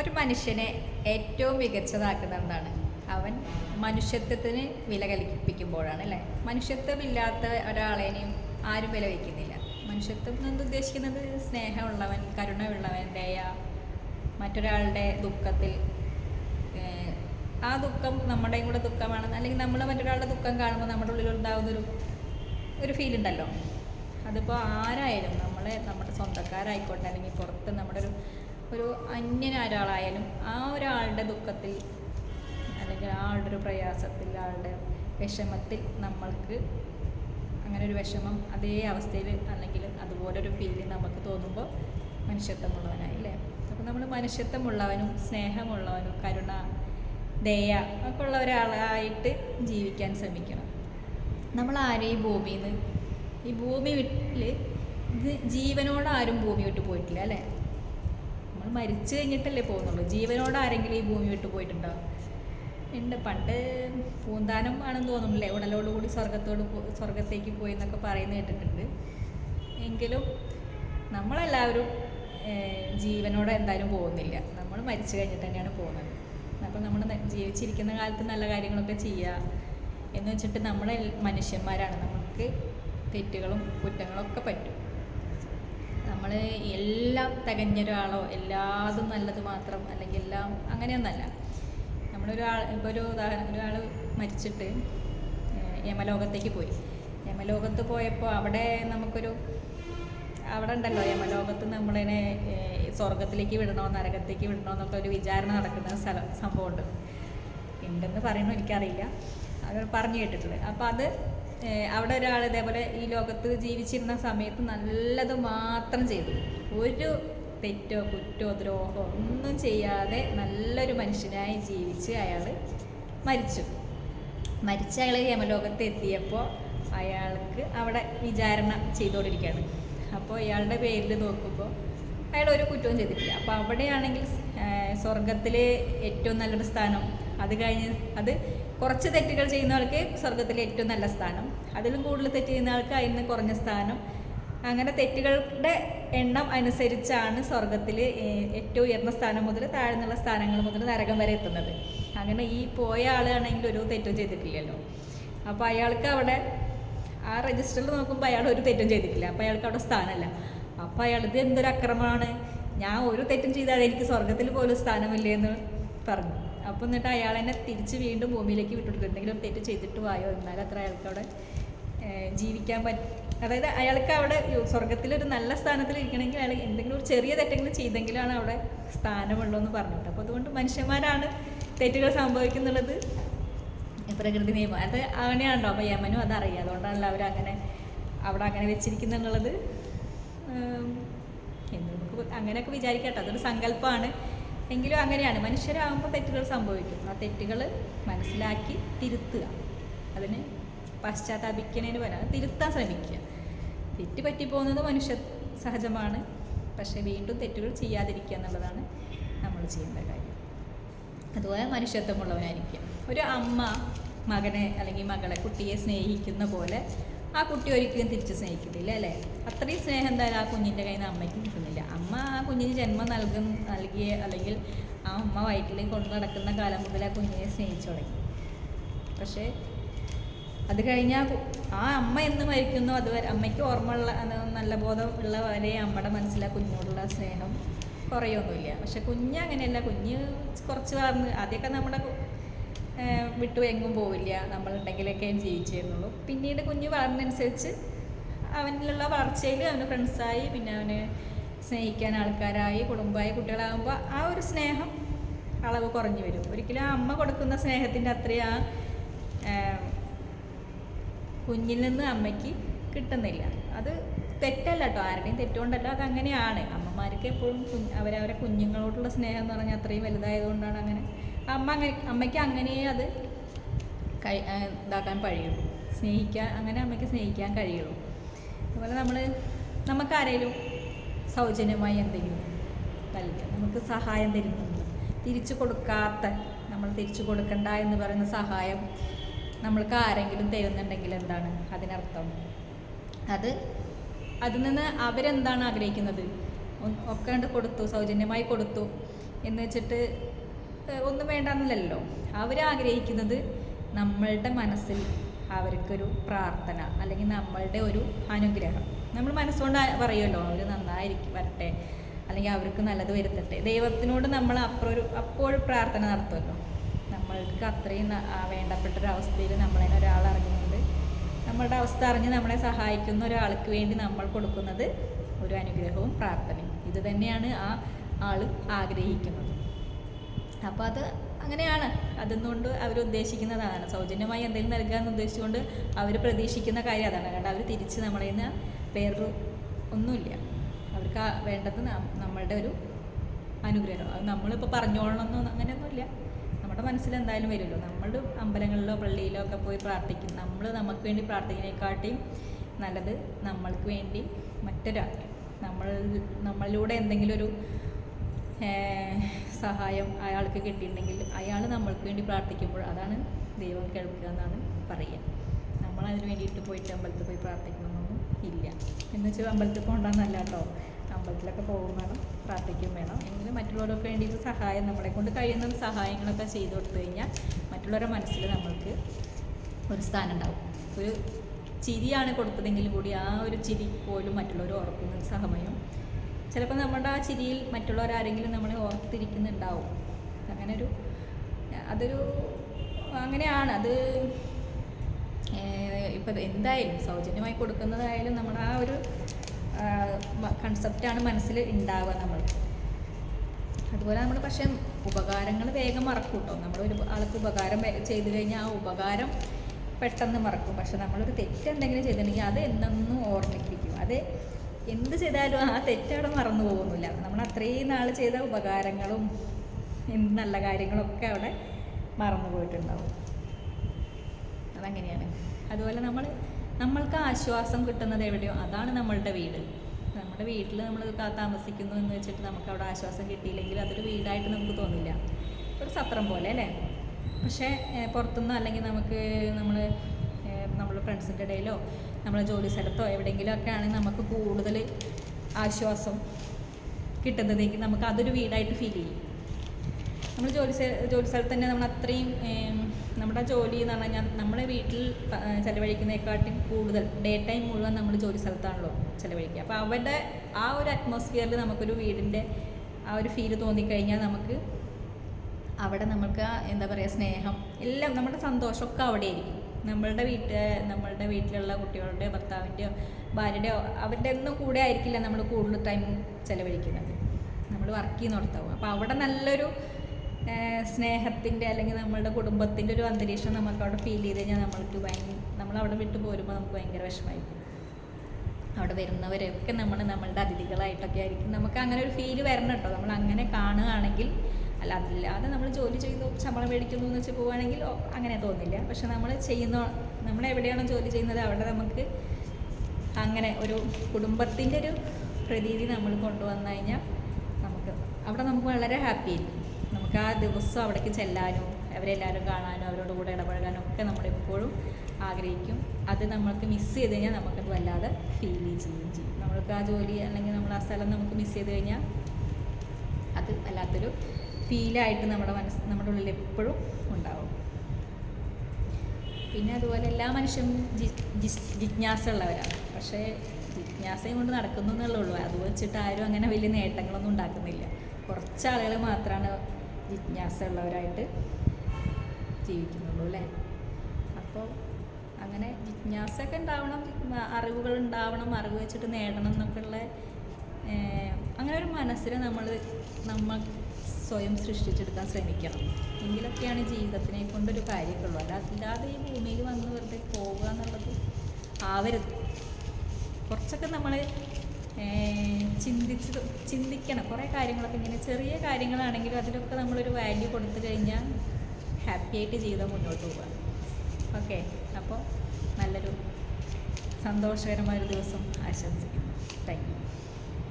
ഒരു മനുഷ്യനെ ഏറ്റവും മികച്ചതാക്കുന്ന എന്താണ് അവൻ മനുഷ്യത്വത്തിന് വില കൽപ്പിക്കുമ്പോഴാണ് അല്ലേ? മനുഷ്യത്വമില്ലാത്ത ഒരാളെയും ആരും വില വയ്ക്കുന്നില്ല. മനുഷ്യത്വം എന്ന് ഉദ്ദേശിക്കുന്നത്? സ്നേഹമുള്ളവൻ കരുണയുള്ളവൻ ദയ മറ്റൊരാളുടെ ദുഃഖത്തിൽ ആ ദുഃഖം നമ്മുടെയും കൂടെ ദുഃഖമാണ്. അല്ലെങ്കിൽ നമ്മൾ മറ്റൊരാളുടെ ദുഃഖം കാണുമ്പോൾ നമ്മുടെ ഉള്ളിൽ ഉണ്ടാകുന്നൊരു ഒരു ഫീൽ ഉണ്ടല്ലോ. അതിപ്പോൾ ആരായാലും നമ്മളെ നമ്മുടെ സ്വന്തക്കാരായിക്കോട്ടെ അല്ലെങ്കിൽ പുറത്ത് നമ്മുടെ ഒരു ഒരു അന്യന ഒരാളായാലും ആ ഒരാളുടെ ദുഃഖത്തിൽ അല്ലെങ്കിൽ ആളുടെ ഒരു പ്രയാസത്തിൽ ആളുടെ വിഷമത്തിൽ നമ്മൾക്ക് അങ്ങനെ ഒരു വിഷമം അതേ അവസ്ഥയിൽ അല്ലെങ്കിൽ അതുപോലൊരു ഫീൽ നമുക്ക് തോന്നുമ്പോൾ മനുഷ്യത്വമുള്ളവനായി അല്ലേ? അപ്പോൾ നമ്മൾ മനുഷ്യത്വമുള്ളവനും സ്നേഹമുള്ളവനും കരുണ ദയ ഒക്കെ ഉള്ള ഒരാളായിട്ട് ജീവിക്കാൻ ശ്രമിക്കണം. നമ്മൾ ആരും ഈ ഭൂമിയിൽ നിന്ന് ഈ ഭൂമി വിട്ടിൽ ജീവനോട് ആരും ഭൂമി വിട്ട് പോയിട്ടില്ല അല്ലേ? മരിച്ചു കഴിഞ്ഞിട്ടല്ലേ പോകുന്നുള്ളൂ. ജീവനോട് ആരെങ്കിലും ഈ ഭൂമി വിട്ടു പോയിട്ടുണ്ടോ? ഉണ്ട്. പണ്ട് പൂന്താനം ആണെന്ന് തോന്നുന്നില്ലേ ഉടലോടുകൂടി സ്വർഗത്തോട് സ്വർഗത്തേക്ക് പോയി എന്നൊക്കെ പറയുന്നത് കേട്ടിട്ടുണ്ട്. എങ്കിലും നമ്മളെല്ലാവരും ജീവനോടെ എന്തായാലും പോകുന്നില്ല. നമ്മൾ മരിച്ചു കഴിഞ്ഞിട്ട് തന്നെയാണ് പോകുന്നത്. അപ്പോൾ നമ്മൾ ജീവിച്ചിരിക്കുന്ന കാലത്ത് നല്ല കാര്യങ്ങളൊക്കെ ചെയ്യുക എന്ന് വെച്ചിട്ട് നമ്മളെ മനുഷ്യന്മാരാണ്. നമുക്ക് തെറ്റുകളും കുറ്റങ്ങളൊക്കെ പറ്റും. നമ്മൾ എല്ലാം തികഞ്ഞ ഒരാളോ എല്ലാതും നല്ലത് മാത്രം അല്ലെങ്കിൽ എല്ലാം അങ്ങനെയൊന്നല്ല. നമ്മളൊരാൾ ഇപ്പോൾ ഒരു ഉദാഹരണം ഒരാൾ മരിച്ചിട്ട് യമലോകത്തേക്ക് പോയി. യമലോകത്ത് പോയപ്പോൾ അവിടെ നമുക്കൊരു അവിടെ ഉണ്ടല്ലോ യമലോകത്ത് നമ്മളതിനെ ഏഹ്, സ്വർഗത്തിലേക്ക് വിടണോ നരകത്തേക്ക് വിടണോ എന്നൊക്കെ ഒരു വിചാരണ നടക്കുന്ന സ്ഥലം സംഭവമുണ്ട്. ഉണ്ടെന്ന് പറയണോ എനിക്കറിയില്ല. അത് പറഞ്ഞു കേട്ടിട്ടുണ്ട്. അപ്പോൾ അത് അവിടെ ഒരാൾ ഇതേപോലെ ഈ ലോകത്ത് ജീവിച്ചിരുന്ന സമയത്ത് നല്ലത് മാത്രം ചെയ്തു. ഒരു തെറ്റോ കുറ്റോ ദ്രോഹമോ ഒന്നും ചെയ്യാതെ നല്ലൊരു മനുഷ്യനായി ജീവിച്ച് അയാൾ മരിച്ചു. മരിച്ച അയാൾ യമലോകത്ത് എത്തിയപ്പോൾ അയാൾക്ക് അവിടെ വിചാരണ ചെയ്തുകൊണ്ടിരിക്കുകയാണ്. അപ്പോൾ ഇയാളുടെ പേരിൽ നോക്കുമ്പോൾ അയാൾ ഒരു കുറ്റവും ചെയ്തിട്ടില്ല. അപ്പോൾ അവിടെയാണെങ്കിൽ സ്വർഗത്തിൽ ഏറ്റവും നല്ലൊരു സ്ഥാനം അത് കഴിഞ്ഞ് അത് കുറച്ച് തെറ്റുകൾ ചെയ്യുന്ന ആൾക്ക് സ്വർഗത്തിലെ ഏറ്റവും നല്ല സ്ഥാനം. അതിലും കൂടുതൽ തെറ്റ് ചെയ്യുന്ന ആൾക്ക് അതിന് കുറഞ്ഞ സ്ഥാനം. അങ്ങനെ തെറ്റുകളുടെ എണ്ണം അനുസരിച്ചാണ് സ്വർഗത്തിൽ ഏറ്റവും ഉയർന്ന സ്ഥാനം മുതൽ താഴ്ന്നുള്ള സ്ഥാനങ്ങൾ മുതൽ നരകം വരെ എത്തുന്നത്. അങ്ങനെ ഈ പോയ ആളാണെങ്കിൽ ഒരു തെറ്റും ചെയ്തിട്ടില്ലല്ലോ. അപ്പോൾ അയാൾക്ക് അവിടെ ആ രജിസ്റ്ററിൽ നോക്കുമ്പോൾ അയാൾ ഒരു തെറ്റും ചെയ്തിട്ടില്ല. അപ്പോൾ അയാൾക്ക് അവിടെ സ്ഥാനമല്ല അപ്പോൾ അയാൾ ഇത് എന്തൊരു അക്രമമാണ്? ഞാൻ ഒരു തെറ്റും ചെയ്താൽ എനിക്ക് സ്വർഗത്തിൽ പോലും സ്ഥാനമില്ലേ എന്ന് പറഞ്ഞു. അപ്പോൾ എന്നിട്ട് അയാൾ എന്നെ തിരിച്ച് വീണ്ടും ഭൂമിയിലേക്ക് വിട്ടിട്ട് എന്തെങ്കിലും തെറ്റ് ചെയ്തിട്ട് വായോ? എന്നാലും അത്ര അയാൾക്ക് അവിടെ ജീവിക്കാൻ പറ്റും അതായത് അയാൾക്ക് അവിടെ സ്വർഗത്തിലൊരു നല്ല സ്ഥാനത്തിൽ ഇരിക്കണമെങ്കിൽ അയാൾ എന്തെങ്കിലും ഒരു ചെറിയ തെറ്റെങ്കിലും ചെയ്തെങ്കിലാണ് അവിടെ സ്ഥാനമുള്ളൂ എന്ന് പറഞ്ഞിട്ട്. അപ്പോൾ അതുകൊണ്ട് മനുഷ്യന്മാരാണ് തെറ്റുകൾ സംഭവിക്കുന്നുള്ളത്. പ്രകൃതി നിയമം അത് അങ്ങനെയാണല്ലോ. അപ്പോൾ യമനും അതറിയാം അതുകൊണ്ടാണല്ലോ അവർ അങ്ങനെ അവിടെ അങ്ങനെ വെച്ചിരിക്കുന്നുള്ളത് എന്ന് നമുക്ക് അങ്ങനെയൊക്കെ വിചാരിക്കട്ടെ അതൊരു സങ്കല്പമാണ്. എങ്കിലും അങ്ങനെയാണ്. മനുഷ്യരാകുമ്പോൾ തെറ്റുകൾ സംഭവിക്കും. ആ തെറ്റുകൾ മനസ്സിലാക്കി തിരുത്തുക. അതിന് പശ്ചാത്താപിക്കുന്നതിന് പകരം തിരുത്താൻ ശ്രമിക്കുക. തെറ്റ് പറ്റിപ്പോകുന്നത് മനുഷ്യ സഹജമാണ്. പക്ഷേ വീണ്ടും തെറ്റുകൾ ചെയ്യാതിരിക്കുക എന്നുള്ളതാണ് നമ്മൾ ചെയ്യേണ്ട കാര്യം. അതുപോലെ മനുഷ്യത്വമുള്ളവനായിരിക്കുക. ഒരു അമ്മ മകനെ അല്ലെങ്കിൽ മകളെ കുട്ടിയെ സ്നേഹിക്കുന്ന പോലെ ആ കുട്ടി ഒരിക്കലും തിരിച്ച് സ്നേഹിക്കത്തില്ല അല്ലേ? അത്രയും സ്നേഹം എന്തായാലും ആ കുഞ്ഞിന്റെ കയ്യിൽ നിന്ന് അമ്മയ്ക്ക് കിട്ടുന്നില്ല. അമ്മ ആ കുഞ്ഞിന് ജന്മം നൽകും നൽകിയ അല്ലെങ്കിൽ ആ അമ്മ വയറ്റിൽ കൊണ്ടു നടക്കുന്ന കാലം മുതൽ ആ കുഞ്ഞിനെ സ്നേഹിച്ചു തുടങ്ങി. പക്ഷേ അത് കഴിഞ്ഞാൽ ആ അമ്മ എന്ന് മരിക്കുന്നു. അതുവരെ അമ്മയ്ക്ക് ഓർമ്മയുള്ള നല്ല ബോധം ഉള്ള വരെ അമ്മയുടെ മനസ്സിലാ കുഞ്ഞോടുള്ള സ്നേഹം കുറയൊന്നുമില്ല. പക്ഷെ കുഞ്ഞ് അങ്ങനെയല്ല. കുഞ്ഞ് കുറച്ച് വളർന്ന് ആദ്യമൊക്കെ നമ്മുടെ വിട്ടു എങ്ങും പോവില്ല. നമ്മളുണ്ടെങ്കിലൊക്കെ ജീവിച്ചിരുന്നുള്ളൂ പിന്നീട് കുഞ്ഞ് വളർന്നനുസരിച്ച് അവനിലുള്ള വളർച്ചയിൽ അവന് ഫ്രണ്ട്സായി പിന്നെ അവന് സ്നേഹിക്കാൻ ആൾക്കാരായി കുടുംബമായി കുട്ടികളാകുമ്പോൾ ആ ഒരു സ്നേഹം അളവ് കുറഞ്ഞു വരും. ഒരിക്കലും അമ്മ കൊടുക്കുന്ന സ്നേഹത്തിന്റെ അത്രയും ആ കുഞ്ഞിൽ നിന്ന് അമ്മയ്ക്ക് കിട്ടുന്നില്ല. അത് തെറ്റല്ല കേട്ടോ. ആരുടെയും തെറ്റുകൊണ്ടല്ല. അത് അങ്ങനെയാണ് അമ്മമാർക്ക് എപ്പോഴും അവരവരെ കുഞ്ഞുങ്ങളോടുള്ള സ്നേഹം എന്ന് പറഞ്ഞാൽ അത്രയും വലുതായതുകൊണ്ടാണ് അങ്ങനെ. അമ്മ അങ്ങനെ അമ്മയ്ക്ക് അങ്ങനെ അത് കഴി ഇതാക്കാൻ കഴിയുള്ളൂ സ്നേഹിക്കാൻ അങ്ങനെ അമ്മയ്ക്ക് സ്നേഹിക്കാൻ കഴിയുള്ളൂ. അതുപോലെ നമ്മൾ നമുക്കാരേലും സൗജന്യമായി എന്തെങ്കിലും നൽകുക നമുക്ക് സഹായം തരുന്നു തിരിച്ചു കൊടുക്കാത്ത നമ്മൾ തിരിച്ചു കൊടുക്കണ്ട എന്ന് പറയുന്ന സഹായം നമ്മൾക്ക് ആരെങ്കിലും തരുന്നുണ്ടെങ്കിൽ എന്താണ് അതിനർത്ഥം? അത് അതിൽ നിന്ന് അവരെന്താണ് ആഗ്രഹിക്കുന്നത്? ഒക്കെ കൊടുത്തു സൗജന്യമായി കൊടുത്തു എന്ന് വെച്ചിട്ട് ഒന്നും വേണ്ടെന്നില്ലല്ലോ അവരാഗ്രഹിക്കുന്നത് നമ്മളുടെ മനസ്സിൽ അവർക്കൊരു പ്രാർത്ഥന അല്ലെങ്കിൽ നമ്മളുടെ ഒരു അനുഗ്രഹം. നമ്മൾ മനസ്സുകൊണ്ട് പറയുമല്ലോ അവർ നന്നായിരിക്കും വരട്ടെ. അല്ലെങ്കിൽ അവർക്ക് നല്ലത് വരുത്തട്ടെ. ദൈവത്തിനോട് നമ്മൾ അപ്പോൾ ഒരു അപ്പോഴും പ്രാർത്ഥന നടത്തുമല്ലോ. നമ്മൾക്ക് അത്രയും വേണ്ടപ്പെട്ട ഒരു അവസ്ഥയിൽ നമ്മളെ ഒരാൾ അറിഞ്ഞുകൊണ്ട് നമ്മളുടെ അവസ്ഥ അറിഞ്ഞ് നമ്മളെ സഹായിക്കുന്ന ഒരാൾക്ക് വേണ്ടി നമ്മൾ കൊടുക്കുന്നത് ഒരു അനുഗ്രഹവും പ്രാർത്ഥനയും. ഇത് തന്നെയാണ് ആ ആൾ ആഗ്രഹിക്കുന്നത്. അപ്പോൾ അത് അങ്ങനെയാണ്. അതെന്നുകൊണ്ട് അവർ ഉദ്ദേശിക്കുന്നതാണ് സൗജന്യമായി എന്തെങ്കിലും നൽകാമെന്ന് ഉദ്ദേശിച്ചുകൊണ്ട് അവർ പ്രതീക്ഷിക്കുന്ന കാര്യം അതാണ്. കാരണം അവർ തിരിച്ച് നമ്മളെ നിന്ന് വേറൊരു ഒന്നുമില്ല. അവർക്ക് വേണ്ടത് നമ്മളുടെ ഒരു അനുഗ്രഹം. അത് നമ്മളിപ്പോൾ പറഞ്ഞോളണമെന്നോ അങ്ങനെയൊന്നുമില്ല. നമ്മുടെ മനസ്സിൽ എന്തായാലും വരുമല്ലോ. നമ്മൾ അമ്പലങ്ങളിലോ പള്ളിയിലോ ഒക്കെ പോയി പ്രാർത്ഥിക്കും. നമ്മൾ നമുക്ക് വേണ്ടി പ്രാർത്ഥിക്കുന്നതിനെക്കാട്ടിയും നല്ലത് നമ്മൾക്ക് വേണ്ടി മറ്റൊരാൾ നമ്മൾ നമ്മളിലൂടെ എന്തെങ്കിലും ഒരു സഹായം അയാൾക്ക് കിട്ടിയിട്ടുണ്ടെങ്കിൽ അയാൾ നമ്മൾക്ക് വേണ്ടി പ്രാർത്ഥിക്കുമ്പോൾ അതാണ് ദൈവം കേൾക്കുക എന്നാണ് പറയുക. നമ്മൾ അതിന് വേണ്ടിയിട്ട് പോയിട്ട് അമ്പലത്തിൽ പോയി പ്രാർത്ഥിക്കണമെന്നൊന്നും ഇല്ല. എന്ന് വെച്ചാൽ അമ്പലത്തിൽ പോകണ്ടെന്നല്ല കേട്ടോ. അമ്പലത്തിലൊക്കെ പോകും വേണം പ്രാർത്ഥിക്കും വേണം. എങ്കിലും മറ്റുള്ളവർക്ക് വേണ്ടിയിട്ട് സഹായം നമ്മളെ കൊണ്ട് കഴിയുന്ന സഹായങ്ങളൊക്കെ ചെയ്തു കൊടുത്തു കഴിഞ്ഞാൽ മറ്റുള്ളവരുടെ മനസ്സിൽ നമ്മൾക്ക് ഒരു സ്ഥാനം ഉണ്ടാവും. ഒരു ചിരിയാണ് കൊടുത്തതെങ്കിൽ കൂടി ആ ഒരു ചിരി പോലും മറ്റുള്ളവർ ഓർക്കുന്ന സമയം ചിലപ്പോൾ നമ്മുടെ ആ ചിരിയിൽ മറ്റുള്ളവർ ആരെങ്കിലും നമ്മളെ ഓർത്തിരിക്കുന്നുണ്ടാവും. അങ്ങനെ ഒരു അതൊരു അങ്ങനെയാണ്. അത് ഇപ്പം എന്തായാലും സൗജന്യമായി കൊടുക്കുന്നതായാലും നമ്മുടെ ആ ഒരു കൺസെപ്റ്റാണ് മനസ്സിൽ ഉണ്ടാവുക നമ്മൾ അതുപോലെ നമ്മൾ പക്ഷേ ഉപകാരങ്ങൾ വേഗം മറക്കും കേട്ടോ നമ്മൾ ഒരു ആൾക്ക് ഉപകാരം ചെയ്തു കഴിഞ്ഞാൽ ആ ഉപകാരം പെട്ടെന്ന് മറക്കും. പക്ഷെ നമ്മളൊരു തെറ്റ് എന്തെങ്കിലും ചെയ്തിട്ടുണ്ടെങ്കിൽ അത് എന്നെന്നും ഓർമ്മിപ്പിക്കും. അത് എന്ത് ചെയ്താലും ആ തെറ്റവിടെ മറന്നു പോകുന്നില്ല. നമ്മൾ അത്രയും നാൾ ചെയ്ത ഉപകാരങ്ങളും എന്ത് നല്ല കാര്യങ്ങളൊക്കെ അവിടെ മറന്നു പോയിട്ടുണ്ടാവും. അതങ്ങനെയാണ്. അതുപോലെ നമ്മൾ നമ്മൾക്ക് ആശ്വാസം കിട്ടുന്നത് എവിടെയോ അതാണ് നമ്മളുടെ വീട്. നമ്മുടെ വീട്ടിൽ നമ്മൾ താമസിക്കുന്നു എന്ന് വെച്ചിട്ട് നമുക്ക് അവിടെ ആശ്വാസം കിട്ടിയില്ലെങ്കിൽ അതൊരു വീടായിട്ട് നമുക്ക് തോന്നില്ല. ഒരു സത്രം പോലെ അല്ലേ? പക്ഷേ പുറത്തുനിന്നോ അല്ലെങ്കിൽ നമുക്ക് നമ്മൾ നമ്മൾ ഫ്രണ്ട്സിന്റെ ഇടയിലോ നമ്മളെ ജോലി സ്ഥലത്തോ എവിടെയെങ്കിലും ഒക്കെ ആണെങ്കിൽ നമുക്ക് കൂടുതൽ ആശ്വാസം കിട്ടുന്നതെങ്കിൽ നമുക്ക് അതൊരു വീടായിട്ട് ഫീൽ ചെയ്യും. നമ്മൾ ജോലി ജോലി സ്ഥലത്ത് തന്നെ നമ്മൾ അത്രയും നമ്മുടെ ജോലി എന്ന് പറഞ്ഞാൽ കഴിഞ്ഞാൽ നമ്മുടെ വീട്ടിൽ ചിലവഴിക്കുന്നതിനെക്കാട്ടും കൂടുതൽ ഡേ ടൈം മുഴുവൻ നമ്മൾ ജോലി സ്ഥലത്താണല്ലോ ചിലവഴിക്കുക. അപ്പോൾ അവരുടെ ആ ഒരു അറ്റ്മോസ്ഫിയറിൽ നമുക്കൊരു വീടിന്റെ ആ ഒരു ഫീൽ തോന്നിക്കഴിഞ്ഞാൽ നമുക്ക് അവിടെ നമുക്ക് എന്താ പറയുക സ്നേഹം എല്ലാം നമ്മുടെ സന്തോഷമൊക്കെ അവിടെ ആയിരിക്കും. നമ്മളുടെ വീട്ട് നമ്മളുടെ വീട്ടിലുള്ള കുട്ടികളുടെ ഭർത്താവിന്റെയോ ഭാര്യയുടെയോ അവരുടെ ഒന്നും കൂടെ ആയിരിക്കില്ല നമ്മൾ കൂടുതൽ ടൈം ചിലവഴിക്കുന്നത്. നമ്മൾ വർക്ക് ചെയ്യുന്നിടത്താവും അപ്പോൾ അവിടെ നല്ലൊരു സ്നേഹത്തിന്റെ അല്ലെങ്കിൽ നമ്മളുടെ കുടുംബത്തിന്റെ ഒരു അന്തരീക്ഷം നമുക്ക് അവിടെ ഫീൽ ചെയ്ത് കഴിഞ്ഞാൽ നമ്മൾക്ക് ഭയങ്കര നമ്മൾ അവിടെ വിട്ടു പോരുമ്പോൾ നമുക്ക് ഭയങ്കര വിഷമമായിരിക്കും. അവിടെ വരുന്നവരൊക്കെ നമ്മൾ നമ്മളുടെ അതിഥികളായിട്ടൊക്കെ ആയിരിക്കും. നമുക്ക് അങ്ങനെ ഒരു ഫീൽ വരണം കേട്ടോ. നമ്മൾ അങ്ങനെ കാണുകയാണെങ്കിൽ അല്ല അതില്ലാതെ നമ്മൾ ജോലി ചെയ്തു ശമ്പളം മേടിക്കുന്നു എന്ന് വെച്ച് പോവുകയാണെങ്കിൽ അങ്ങനെ തോന്നില്ല. പക്ഷെ നമ്മൾ ചെയ്യുന്ന നമ്മൾ എവിടെയാണോ ജോലി ചെയ്യുന്നത് അവിടെ നമുക്ക് അങ്ങനെ ഒരു കുടുംബത്തിന്റെ ഒരു പ്രതീതി നമ്മൾ കൊണ്ടുവന്നു കഴിഞ്ഞാൽ നമുക്ക് അവിടെ നമുക്ക് വളരെ ഹാപ്പി നമുക്ക് ആ ദിവസം അവിടേക്ക് ചെല്ലാനും അവരെല്ലാവരും കാണാനും അവരോട് കൂടെ ഇടപഴകാനും ഒക്കെ നമ്മളെപ്പോഴും ആഗ്രഹിക്കും. അത് നമ്മൾക്ക് മിസ് ചെയ്ത് കഴിഞ്ഞാൽ നമുക്കത് വല്ലാതെ ഫീൽ ചെയ്യുകയും ചെയ്യും. നമ്മൾക്ക് ആ ജോലി അല്ലെങ്കിൽ നമ്മൾ ആ സ്ഥലം നമുക്ക് മിസ് ചെയ്ത് കഴിഞ്ഞാൽ അത് വല്ലാത്തൊരു ഫീലായിട്ട് നമ്മുടെ മനസ്സ് നമ്മുടെ ഉള്ളിൽ എപ്പോഴും ഉണ്ടാവും. പിന്നെ അതുപോലെ എല്ലാ മനുഷ്യരും ജി- ജിജ്ഞാസ ഉള്ളവരാണ് പക്ഷേ ജിജ്ഞാസയും കൊണ്ട് നടക്കുന്നു എന്നുള്ളൂ അത് വെച്ചിട്ട് ആരും അങ്ങനെ വലിയ നേട്ടങ്ങളൊന്നും ഉണ്ടാക്കുന്നില്ല. കുറച്ച് ആളുകൾ മാത്രമാണ് ജിജ്ഞാസ ഉള്ളവരായിട്ട് ജീവിക്കുന്നുള്ളൂ അല്ലേ? അപ്പോൾ അങ്ങനെ ജിജ്ഞാസയൊക്കെ ഉണ്ടാവണം അറിവുകൾ ഉണ്ടാവണം അറിവ് വെച്ചിട്ട് നേടണം എന്നൊക്കെയുള്ള അങ്ങനെ ഒരു മനസ്സിനെ നമ്മൾ നമ്മൾ സ്വയം സൃഷ്ടിച്ചെടുക്കാൻ ശ്രമിക്കണം. എങ്കിലൊക്കെയാണ് ജീവിതത്തിനെ കൊണ്ടൊരു കാര്യമൊക്കെയുള്ളൂ അല്ല അല്ലാതെ ഈ ഭൂമിയിൽ വന്ന് വെറുതെ പോവുക എന്നുള്ളത് ആവരുത്. കുറച്ചൊക്കെ നമ്മൾ ചിന്തിച്ച് ചിന്തിക്കണം. കുറേ കാര്യങ്ങളൊക്കെ ഇങ്ങനെ ചെറിയ കാര്യങ്ങളാണെങ്കിലും അതിലൊക്കെ നമ്മളൊരു വാല്യൂ കൊടുത്തു കഴിഞ്ഞാൽ ഹാപ്പി ആയിട്ട് ജീവിതം മുന്നോട്ട് പോകാം ഓക്കെ. അപ്പോൾ നല്ലൊരു സന്തോഷകരമായൊരു ദിവസം ആശംസിക്കുന്നു. Thank you